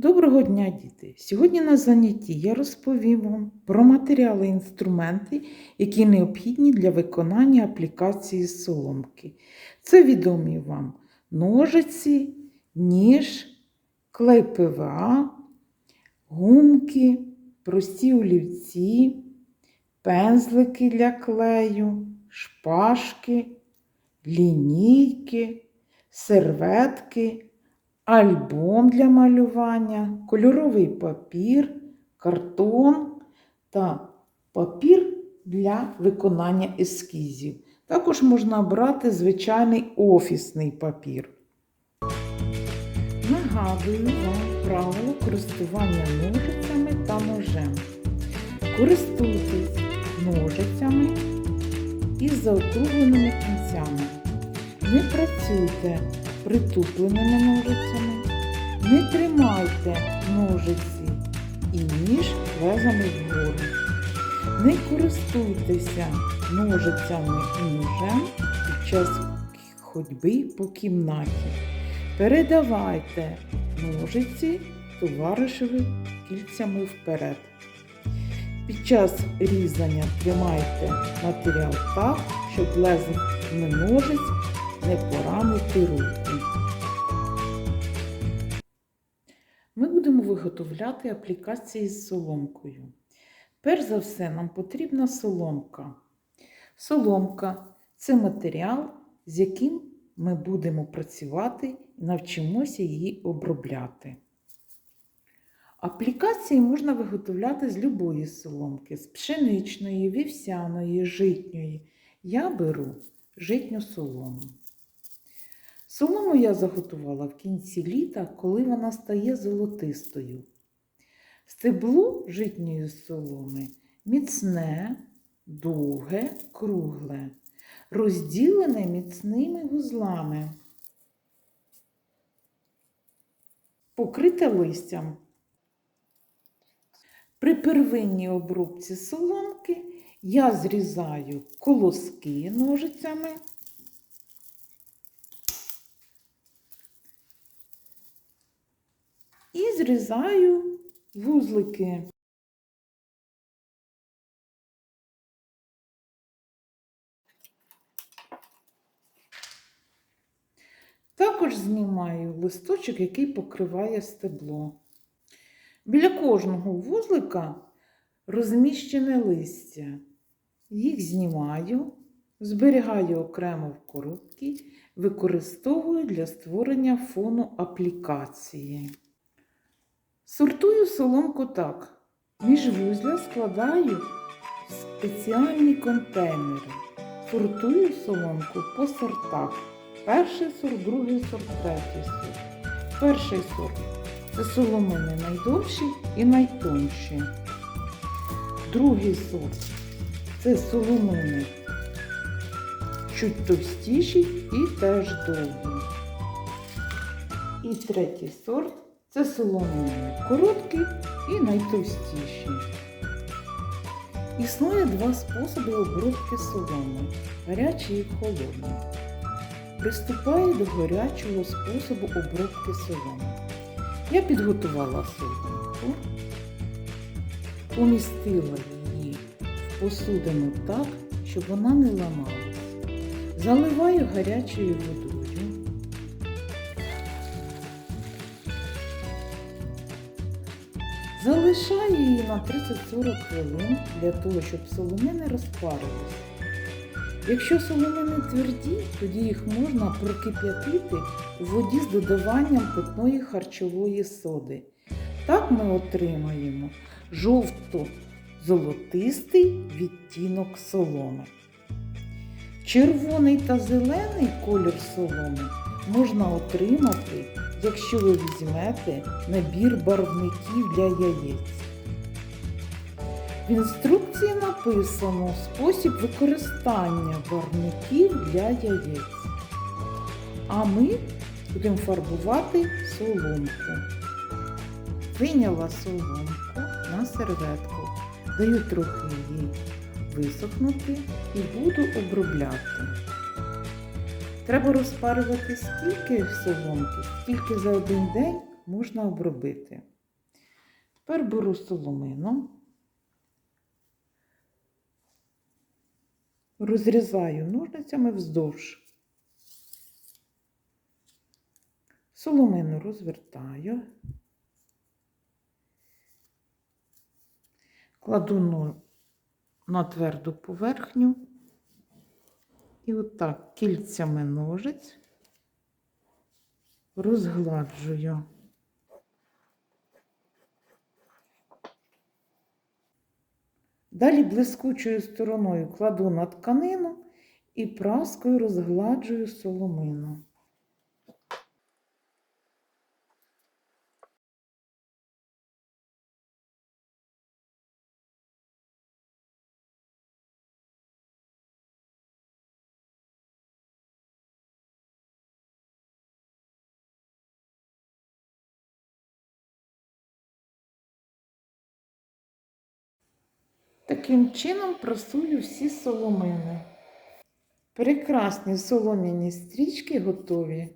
Доброго дня, діти! Сьогодні на занятті я розповім вам про матеріали і інструменти, які необхідні для виконання аплікації соломки. Це відомі вам ножиці, ніж, клей ПВА, гумки, прості олівці, пензлики для клею, шпажки, лінійки, серветки альбом для малювання, кольоровий папір, картон та папір для виконання ескізів. Також можна брати звичайний офісний папір. Нагадую вам правило користування ножицями та ножем. Користуйтесь ножицями із заокругленими кінцями. Не працюйте притупленими ножицями. Не тримайте ножиці і ніж лезами вгору. Не користуйтеся ножицями і ножем під час ходьби по кімнаті. Передавайте ножиці товаришеві кільцями вперед. Під час різання тримайте матеріал так, щоб лезами ножиць не поранити руки. Ми будемо виготовляти аплікації з соломкою. Перш за все, нам потрібна соломка. Соломка це матеріал, з яким ми будемо працювати і навчимося її обробляти. Аплікації можна виготовляти з любої соломки, з пшеничної, вівсяної, житньої. Я беру житню солому. Солому я заготувала в кінці літа, коли вона стає золотистою. Стебло житньої соломи міцне, довге, кругле, розділене міцними вузлами, покрите листям. При первинній обробці соломки я зрізаю колоски ножицями. І зрізаю вузлики. Також знімаю листочок, який покриває стебло. Біля кожного вузлика розміщене листя. Їх знімаю, зберігаю окремо в коробці, використовую для створення фону аплікації. Сортую соломку так. Між вузля складаю в спеціальні контейнери. Сортую соломку по сортах. Перший сорт, другий сорт, третій сорт. Перший сорт це соломини найдовші і найтонші. Другий сорт це соломини чуть товстіші і теж довгі. І третій сорт це соломини короткі і найтовстіші. Існує два способи обробки соломи гарячий і холодний. Приступаю до гарячого способу обробки соломи. Я підготувала соломку, помістила її в посудину так, щоб вона не ламалась. Заливаю гарячою водою. Залишаю її на 30-40 хвилин для того, щоб соломини розпарилися. Якщо соломини тверді, тоді їх можна прокип'ятити у воді з додаванням питної харчової соди. Так ми отримаємо жовто-золотистий відтінок соломи. Червоний та зелений колір соломи можна отримати, якщо ви візьмете набір барвників для яєць. В інструкції написано спосіб використання барвників для яєць. А ми будемо фарбувати соломку. Виняла соломку на серветку, даю трохи їй висохнути і буду обробляти. Треба розпарювати стільки соломки, скільки за один день можна обробити. Тепер беру соломину, розрізаю ножницями вздовж. Соломину розвертаю, кладу на тверду поверхню і отак кільцями ножиць розгладжую. Далі блискучою стороною кладу на тканину і праскою розгладжую соломину. Таким чином просую всі соломини. Прекрасні солом'яні стрічки готові.